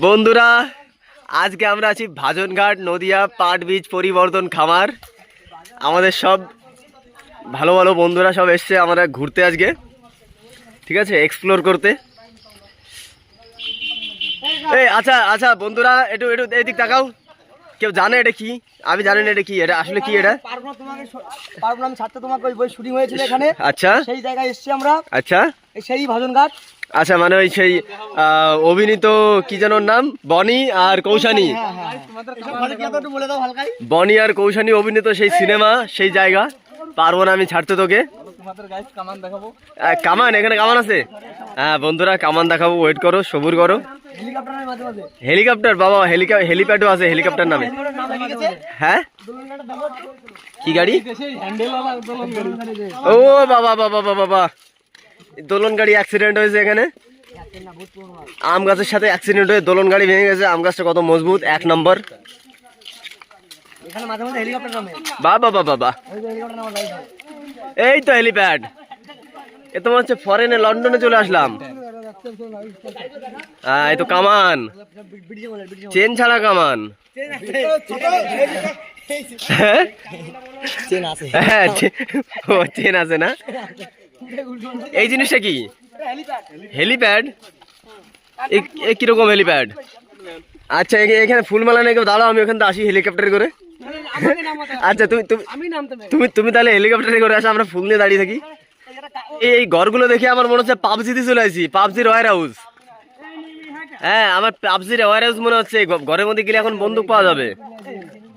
বন্ধুরা আজকে আমরা আছি ভাজনঘাট নদিয়া পাট বীজ পরিবর্তন খামার। আমাদের সব ভালো ভালো বন্ধুরা সব এসছে আমরা ঘুরতে আজকে। ঠিক আছে এক্সপ্লোর করতে। এই আচ্ছা আচ্ছা বন্ধুরা একটু একটু এইদিক তাকাও। কেউ জানে এটা কি? আমি জানি না এটা কি এটা আসলে কি এটা? পারব না তোমাকে ওই শুটিং হয়েছিল এখানে। আচ্ছা। সেই জায়গায় এসেছি আমরা। আচ্ছা। সেই ভজন ঘাট আচ্ছা মানে ওই সেই অভিনীত কি যেন নাম? বনি আর কৌশানী। বনি আর কৌশানী অভিনীত সেই সিনেমা, সেই জায়গা। পারব না আমি ছাড়তে তোকে। কামান, এখানে কামান আছে? হ্যাঁ বন্ধুরা, কামান দেখাবো ওয়েট করো, সবুর করো। হেলিকপ্টার, বাবা হেলিপ্যাডও আছে, হেলিকপ্টার নামে। হয়ে? কি গাড়ি? ও, বাবা বাবা বাবা বাবা। দোলন গাড়ি অ্যাক্সিডেন্ট হয়েছে এখানে। আম গাছের সাথে অ্যাক্সিডেন্ট হয়ে দোলন গাড়ি ভেঙে গেছে আম গাছটা কত মজবুত এক নম্বর। বাবা বাবা বাবা এই তো হেলিপ্যাড এ তোমার হচ্ছে ফরেনে লন্ডনে চলে আসলাম। হ্যাঁ এই তো কামান। চেন ছাড়া কামান। হ্যাঁ? হ্যাঁ চেন আছে না? এই জিনিসটা কি? হেলিপ্যাড কীরকম হেলিপ্যাড আচ্ছা এখানে ফুলমালা নাকি দাঁড়াও, আমি ওখান থেকে আসি হেলিকপ্টারে করে। আচ্ছা তুমি তুমি তুমি তাহলে হেলিকপ্টারে করে আসো, আমরা ফুল নিয়ে দাঁড়িয়ে থাকি। এই ঘরগুলো দেখে আমার মনে হচ্ছে পাবজিতে চলে আসি পাবজির ওয়ার হাউস হ্যাঁ আমার পাবজির ওয়ার হাউস মনে হচ্ছে ঘরের মধ্যে গেলে এখন বন্দুক পাওয়া যাবে।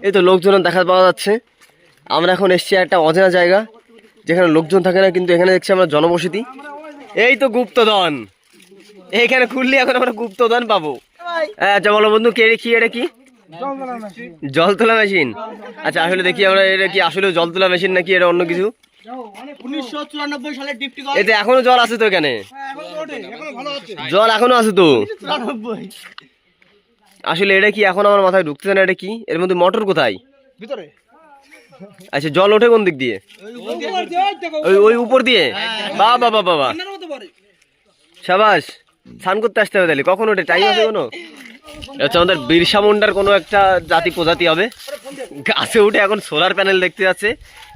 এই তো লোকজন দেখা পাওয়া যাচ্ছে। আমরা এখন এসছি একটা অচেনা জায়গা। যেখানে লোকজন থাকে না, কিন্তু এখানে দেখছি আমরা জনবসতি। এই তো গুপ্তধন। এইখানে খুললে, এখন আমরা গুপ্তধন পাবো। আচ্ছা বলো বন্ধু, কে কি, এটা কি? জল তোলা মেশিন। আচ্ছা আসলে দেখি আমরা, এটা কি আসলে জল তোলা মেশিন নাকি, এটা অন্য কিছু? এখনও জল আছে তো এখানে? জল এখনও আছে তো? আসলে এটা কি, এখন আমার মাথায় ঢুকতেছে না, এটা কি? এর মধ্যে মোটর কোথায়? আচ্ছা জল ওঠে কোন দিক দিয়ে? ওই ওই উপর দিয়ে বা বাবা বাবা সাবাস স্নান করতে আসতে হবে তাহলে। কখন ওঠে? টাইম আছে কোনো? আচ্ছা আমাদের বিরসা মুন্ডার কোনো একটা জাতি প্রজাতি হবে? গাছে উঠে এখন সোলার প্যানেল দেখতে যাচ্ছে।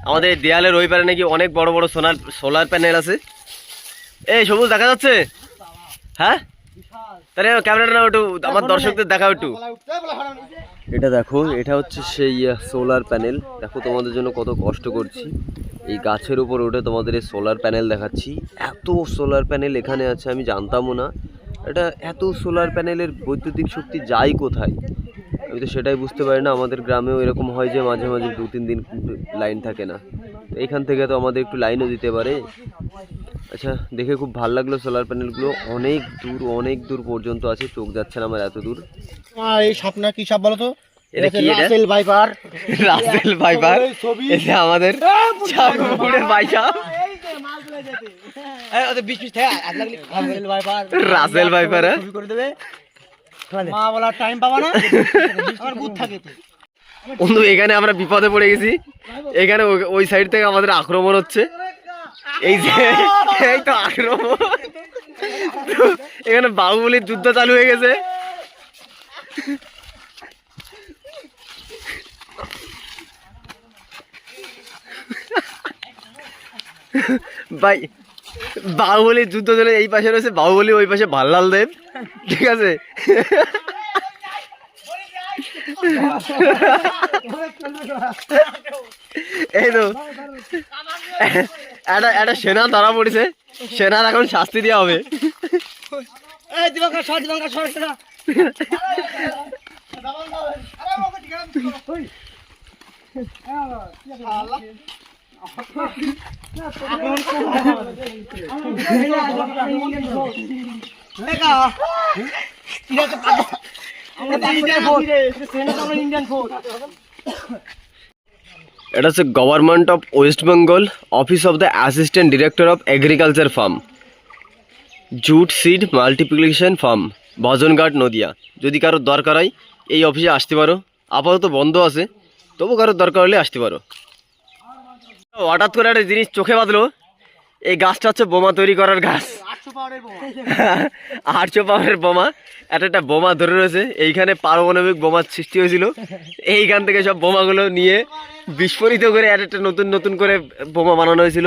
আমাদের দেয়ালের ওই পারে নাকি অনেক বড় বড় সোলার সোলার প্যানেল আছে। এই সবুজ দেখা যাচ্ছে? হ্যাঁ? তাহলে ক্যামেরাটা নাও একটু আমার দর্শকদের দেখাও একটু। এটা দেখো এটা হচ্ছে সেই সোলার প্যানেল দেখো তোমাদের জন্য কত কষ্ট করছি। এই গাছের উপর উঠে তোমাদের এই সোলার প্যানেল দেখাচ্ছি। এত সোলার প্যানেল এখানে আছে আমি জানতামও না। এটা এত সোলার প্যানেলের বৈদ্যুতিক শক্তি যায় কোথায়? আমি তো সেটাই বুঝতে পারি না আমাদের গ্রামেও এরকম হয় যে মাঝে মাঝে দু তিন দিন লাইন থাকে না। এখান থেকে তো আমাদের একটু লাইনও দিতে পারে। আচ্ছা দেখে খুব ভালো লাগল সোলার প্যানেলগুলো অনেক দূর অনেক দূর পর্যন্ত আছে চোখ যাচ্ছে না আমার এত দূর। এই সাপ না কি সাপ বলো তো এটা কি এটা? রাসেল ভাইপার রাসেল ভাইপার এটা আমাদের চাঁদপুরের বাইশা ওদের বিশ পিস থাকে এক লাগলে রাসেল ভাইপার রাসেল ভাইপার হ্যাঁ? ছবি করে দেবে। মা বলার টাইম পাবা না। আমার গুড থাকে বন্ধু এখানে আমরা বিপদে পড়ে গেছি। এখানে ওই সাইড থেকে আমাদের আক্রমণ হচ্ছে। এই যে, এই তো এখানে বাহুবলির যুদ্ধ চালু হয়ে গেছে। ভাই, বাহুবলির যুদ্ধ চলে, এই পাশে রয়েছে বাহুবলি, ওই পাশে ভাল্লাল দেব। ঠিক আছে? এই তো। একটা একটা সেনা ধরা পড়েছে সেনার এখন শাস্তি দেওয়া হবে সর ইন্ডিয়ান ফোর্স এটা হচ্ছে government of West Bengal office of the assistant director of agriculture farm jute seed multiplication farm Bhajanghat Nadia যদি কারোর দরকার হয়, এই অফিসে আসতে পারো। আপাতত বন্ধ আছে, তবু কারোর দরকার হলে আসতে পারো। হঠাৎ করে একটা জিনিস চোখে বাঁধলো, এই গাছটা হচ্ছে বোমা তৈরি করার গাছ। আটশো পাওয়ারের বোমা। একটা একটা বোমা ধরে রয়েছে। এইখানে পারমাণবিক বোমার সৃষ্টি হয়েছিল। এইখান থেকে সব বোমাগুলো নিয়ে বিস্ফোরিত করে এক একটা নতুন নতুন করে বোমা বানানো হয়েছিল।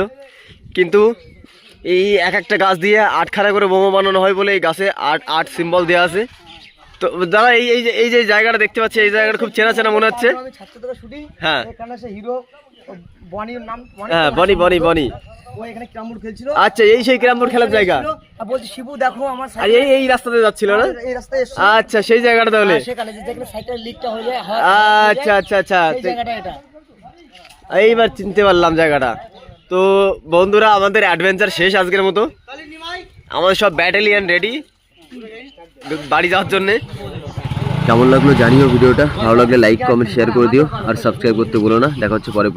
কিন্তু এই এক একটা গাছ দিয়ে আটখানা করে বোমা বানানো হয় বলে এই গাছে আট আট সিম্বল দেওয়া আছে। তো দাদা এই এই যে এই যে জায়গাটা দেখতে পাচ্ছি এই জায়গাটা খুব চেনা চেনা মনে হচ্ছে। আমি ছাত্র থেকে শুটিং হ্যাঁ। এখানে সে হিরো বনির নাম হ্যাঁ বনি বনি বনি। ও এখানে ক্রামবুট খেলছিল। আচ্ছা এই সেই ক্রামপুর খেলার জায়গা? আর বলছি শিবু দেখো আমার আর এই এই রাস্তাতে যাচ্ছিল না? এই রাস্তায় এসছে। আচ্ছা সেই জায়গাটা তাহলে। সেখানে যে যেখানে সাইকেল লিকটা হয়ে যায় আচ্ছা আচ্ছা আচ্ছা সেই জায়গাটা এটা। এইবার চিনতে পারলাম জায়গাটা। তো বন্ধুরা আমাদের অ্যাডভেঞ্চার শেষ আজকের মতো। আমাদের সব ব্যাটালিয়ান রেডি বাড়ি যাওয়ার জন্যে। কেমন লাগল জানিও ভিডিওটা। ভালো লাগলে লাইক কমেন্ট শেয়ার করে দিও। আর সাবস্ক্রাইব করতে বলো না। দেখা হচ্ছে পরে